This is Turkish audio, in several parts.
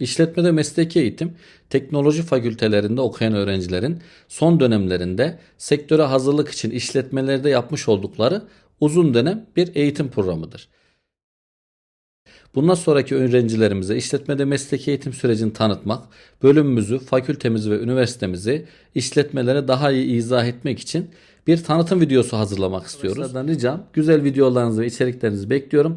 İşletmede mesleki eğitim, teknoloji fakültelerinde okuyan öğrencilerin son dönemlerinde sektöre hazırlık için işletmelerde yapmış oldukları uzun dönem bir eğitim programıdır. Bundan sonraki öğrencilerimize işletmede mesleki eğitim sürecini tanıtmak, bölümümüzü, fakültemizi ve üniversitemizi işletmelere daha iyi izah etmek için bir tanıtım videosu hazırlamak istiyoruz. Sizlerden ricam güzel videolarınızı ve içeriklerinizi bekliyorum.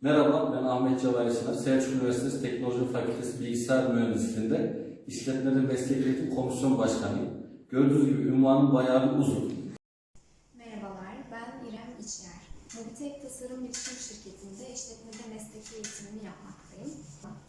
Merhaba ben Ahmet Cevahir Sınar. Selçuk Üniversitesi Teknoloji Fakültesi Bilgisayar Mühendisliğinde İşletmede Meslek Eğitim Komisyon Başkanıyım. Gördüğünüz gibi ünvanım bayağı bir uzun. Merhabalar, ben İrem İçer. Mobitek Tasarım Bilişim Şirketi'nde işletmede mesleki eğitimini yapmaktayım.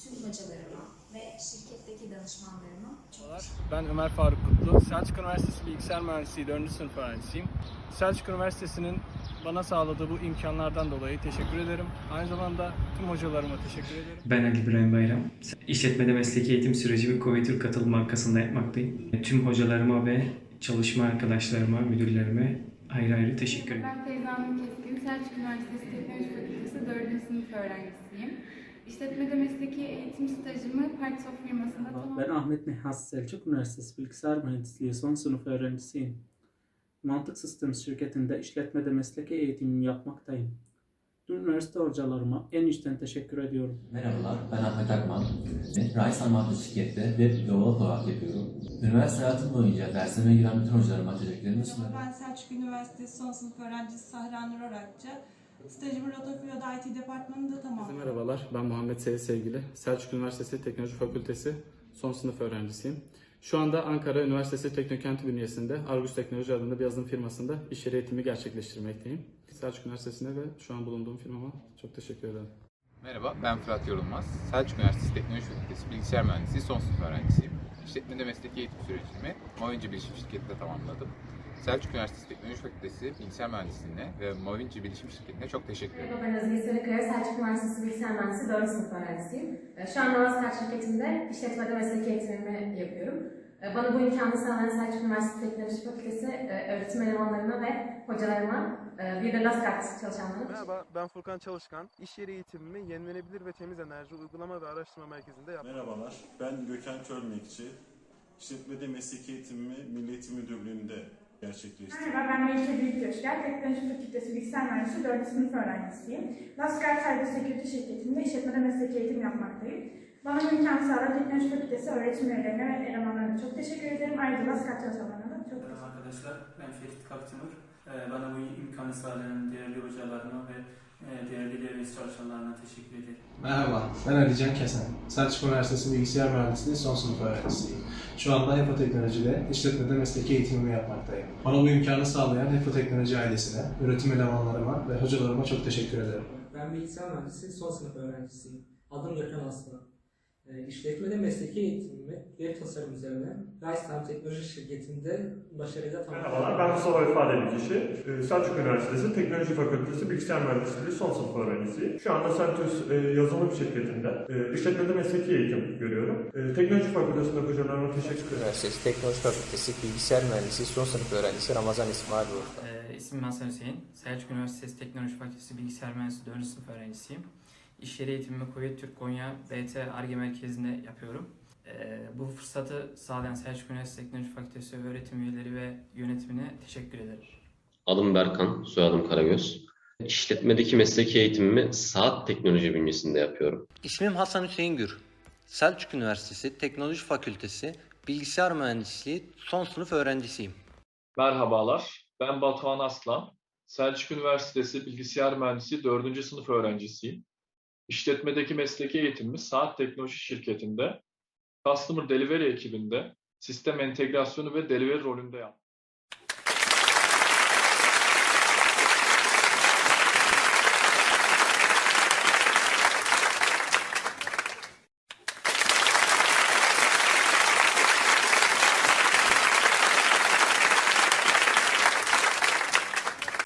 Tüm hocalarıma ve şirketteki danışmanlarıma çok Ben Ömer Faruk Kutlu. Selçuk Üniversitesi Bilgisayar Mühendisliği 4. sınıf öğrencisiyim. Selçuk Üniversitesi'nin bana sağladığı bu imkanlardan dolayı teşekkür ederim. Aynı zamanda tüm hocalarıma teşekkür ederim. Ben Ali İbrahim Bayram. İşletmede mesleki eğitim süreci ve Covitur katılım markasında yapmaktayım. Tüm hocalarıma ve çalışma arkadaşlarıma, müdürlerime ayrı ayrı teşekkür ederim. Ben Feyza Keskin, Selçuk Üniversitesi Teknoloji Fakültesi 4. sınıf öğrencisiyim. İşletmede mesleki eğitim stajımı Partsoft firmasında tamamladım. Ben Ahmet Nihas Selçuk Üniversitesi Bilgisayar Mühendisliği son sınıf öğrencisiyim. Mantık Systems şirketinde işletmede mesleki eğitimimi yapmaktayım. Tüm üniversite hocalarıma en içten teşekkür ediyorum. Merhabalar, ben Ahmet Akman. Raysan Madde şirkette web developer olarak yapıyorum. Üniversite hayatım boyunca dersime giren bütün hocalarıma teşekkürlerimi sunarım. Ben Selçuk Üniversitesi son sınıf öğrencisi Sahra Nur Orakçı. Stajımı Rotofiyo'da IT departmanında tamamladım. Merhabalar, ben Muhammed Seyit Sevgili. Selçuk Üniversitesi Teknoloji Fakültesi son sınıf öğrencisiyim. Şu anda Ankara Üniversitesi Teknokent bünyesinde Argus Teknoloji adında bir yazılım firmasında iş yeri eğitimi gerçekleştirmekteyim. Selçuk Üniversitesi'ne ve şu an bulunduğum firmama çok teşekkür ederim. Merhaba, ben Fırat Yorulmaz. Selçuk Üniversitesi Teknoloji Fakültesi Bilgisayar Mühendisliği son sınıf öğrencisiyim. İşletmede mesleki eğitim sürecimi Movinci Bilişim Şirketi'nde tamamladım. Selçuk Üniversitesi Teknoloji Fakültesi Bilgisayar Mühendisliğine ve Movinci Bilişim Şirketi'ne çok teşekkür ederim. Merhaba ben Aziz Sarıkaya, Selçuk Üniversitesi Bilgisayar Mühendisliği 4. sınıf öğrencisiyim. Ee, Şu an Norastar şirketinde işletmede mesleki eğitimimi yapıyorum. Ee, Bana bu imkanı sağlayan Selçuk Üniversitesi Teknoloji Fakültesi e, öğretim elemanlarına ve hocalarıma, e, bir de çalışanlarına Merhaba, ben Furkan Çalışkan. İş yeri eğitimimi yenilenebilir ve temiz enerji uygulama ve araştırma merkezinde yaptım. Merhabalar, ben Gökhan Çölmekçi. İşletmede mesleki eğitimimi Milli Eğitim Müdürlüğü'nde gerçekleştirdim. Merhaba ben Melike Büyük Göçker, Teknoloji Fakültesi Bilgisayar Mühendisliği 4. sınıf öğrencisiyim. Lasker Cyber Security şirketinde işletmede mesleki eğitim yapmaktayım. Bana bu imkanı sağlayan Teknoloji Fakültesi öğretim üyelerine ve elemanlarına çok teşekkür ederim. Ayrıca Lasker çalışanlarına da çok teşekkür ederim. arkadaşlar, ben Ferit Kaptimur. Bana bu imkanı sağlayan değerli hocalarıma ve değerli devlet çalışanlarına teşekkür ederim. Merhaba, ben Ali Can Kesen. Selçuk Üniversitesi Bilgisayar Mühendisliği son sınıf öğrencisiyim. Şu anda Hepo Teknoloji'de işletmede mesleki eğitimimi yapmaktayım. Bana bu imkanı sağlayan Hepo Teknoloji ailesine, üretim elemanlarıma ve hocalarıma çok teşekkür ederim. Ben bilgisayar mühendisi son sınıf öğrencisiyim. Adım Gökhan Aslan. İşletmede mesleki eğitimimi web tasarım üzerine Raysan Teknoloji şirketinde başarıyla Merhabalar, ben Mustafa İfade Kişi. Ee, Selçuk Üniversitesi Teknoloji Fakültesi Bilgisayar Mühendisliği son sınıf öğrencisiyim. Şu anda Centus e, yazılım şirketinde e, işletmede mesleki eğitim görüyorum. E, Teknoloji Fakültesi'nde hocalarıma teşekkür ederim. Üniversitesi Teknoloji Fakültesi Bilgisayar Mühendisliği son sınıf öğrencisi Ramazan İsmail Uğur'da. Ee, ismim Hasan Hüseyin. Selçuk Üniversitesi Teknoloji Fakültesi Bilgisayar Mühendisliği 4. sınıf öğrencisiyim. İş yeri eğitimimi Kuvvet Türk Konya BT ARGE Merkezi'nde yapıyorum. Ee, bu fırsatı sağlayan Selçuk Üniversitesi Teknoloji Fakültesi öğretim üyeleri ve yönetimine teşekkür ederim. Adım Berkan, soyadım Karagöz. İşletmedeki mesleki eğitimimi Saat Teknoloji bünyesinde yapıyorum. İsmim Hasan Hüseyin Gür. Selçuk Üniversitesi Teknoloji Fakültesi Bilgisayar Mühendisliği son sınıf öğrencisiyim. Merhabalar, ben Batuhan Aslan. Selçuk Üniversitesi Bilgisayar Mühendisliği 4. sınıf öğrencisiyim. İşletmedeki mesleki eğitimimi Saat Teknoloji şirketinde, Customer Delivery ekibinde, sistem entegrasyonu ve delivery rolünde yaptım.